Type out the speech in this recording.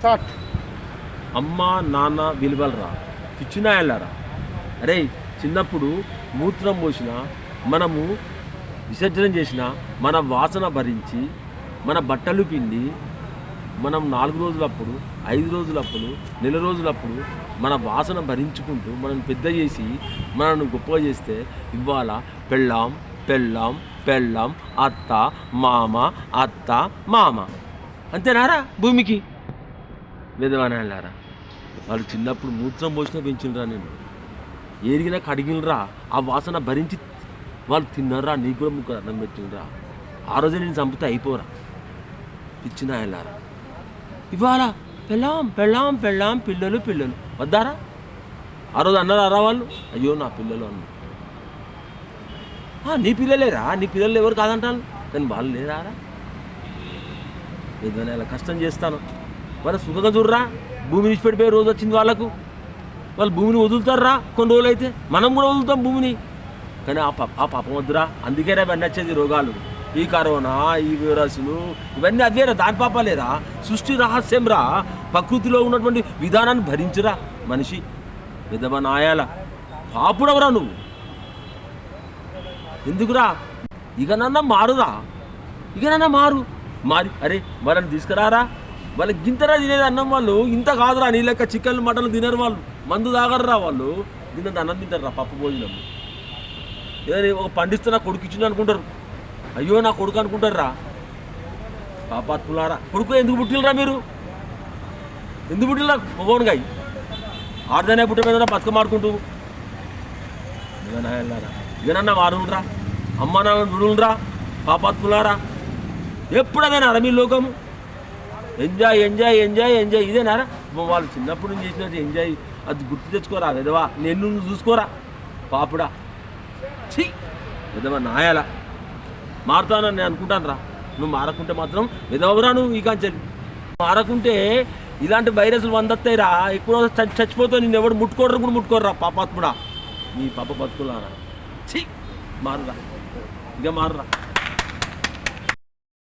Start అమ్మ నాన్న విలువలరా? పిచ్చినాయలరా అరే చిన్నప్పుడు మూత్రం పోసిన మనము విసర్జన చేసిన మన వాసన భరించి మన బట్టలు పిండి మనం నాలుగు రోజులప్పుడు ఐదు రోజులప్పుడు నెల రోజులప్పుడు మన వాసన భరించుకుంటూ మనం పెద్ద చేసి మనల్ని గొప్పగా చేస్తే ఇవాళ పెళ్ళాం పెళ్ళాం పెళ్ళాం అత్త మామ అత్త మామ. అంతేనారా భూమికి? విధవనాలారా వాళ్ళు చిన్నప్పుడు మూత్రం పోసినా పెంచినరా నేను ఏరిగినా కడిగినరా? ఆ వాసన భరించి వాళ్ళు తిన్నారా? నీకు కూడా ముక్క అన్నం పెట్టినరా ఆ రోజే నేను చంపితే అయిపోరా? పిచ్చిన వెళ్ళారా ఇవాళ పెళ్ళాం పెళ్ళాం పెళ్ళాం పిల్లలు పిల్లలు. వద్దారా? ఆ రోజు అన్నారా అరా వాళ్ళు? అయ్యో నా పిల్లలు అన్న. "ఆ, నీ పిల్లలేరా నీ పిల్లలు ఎవరు కాదంటాను కానీ వాళ్ళు లేరారా ఏదైనా ఇలా కష్టం చేస్తాను. వాళ్ళ సుఖంగా చూడరా? భూమి విడిచిపెట్టిపోయే రోజు వచ్చింది వాళ్ళకు. వాళ్ళు భూమిని వదులుతారా? కొన్ని రోజులు అయితే మనం కూడా వదులుతాం భూమిని. కానీ ఆ పాప ఆ పాపం వద్దురా. అందుకేరా ఇవన్నీ వచ్చేది రోగాలు. ఈ కరోనా ఈ వైరస్లు ఇవన్నీ అదేరా దాని పాపాలేరా సృష్టి రహస్యం రా. ప్రకృతిలో ఉన్నటువంటి విధానాన్ని భరించురా మనిషి? విధవ నాయాల. పాపుడవరా నువ్వు? ఎందుకురా? ఇక నన్న మారురా. ఇక నన్న మారు. మారి అరే వాళ్ళని తీసుకురారా? వాళ్ళకి గింతరా తినేది అన్నం వాళ్ళు? ఇంత కాదురా నీ లెక్క చికెన్ మటన్లు తినరు వాళ్ళు. మందు తాగరురా వాళ్ళు. తినంత అన్నం తింటారు పప్పు భోజనం. ఏదైనా ఒక పండిస్తున్నా కొడుకు ఇచ్చింది అనుకుంటారు. అయ్యో నా కొడుకు అనుకుంటారా పాపాత్ములారా. కొడుకు ఎందుకు పుట్టిలరా మీరు? ఎందుకు పుట్టిలరా మగోనుగాయి ఆడదనే పుట్ట మీద బతుక ఏదన్నా మారుండ్రా అమ్మ నాన్న నుడుండ్రా పాపాత్ములారా. ఎప్పుడైనా మీ లోకము. ఎంజాయ్ ఎంజాయ్ ఎంజాయ్ ఎంజాయ్ ఇదేనారా వాళ్ళు చిన్నప్పుడు నుంచి చేసినట్టు ఎంజాయ్ అది గుర్తు తెచ్చుకోరా విధవా నేను నువ్వు చూసుకోరా? పాపుడా. ఛీ! విధవ నాయాల. మారుతానని నేను అనుకుంటాను రా. నువ్వు మారకుంటే మాత్రం విధవరా నువ్వు ఈ కాంచెలు? మారకుంటే ఇలాంటి వైరస్లు వందత్తాయి రా ఎక్కువ చచ్చి చచ్చిపోతావు నేను ఎవడు ముట్టుకోడరు కూడా ముట్టుకోర్రా పాపాత్ముడా. నీ పాప బతుకులారా. ఛీ! మారురా. ఇక మారురా.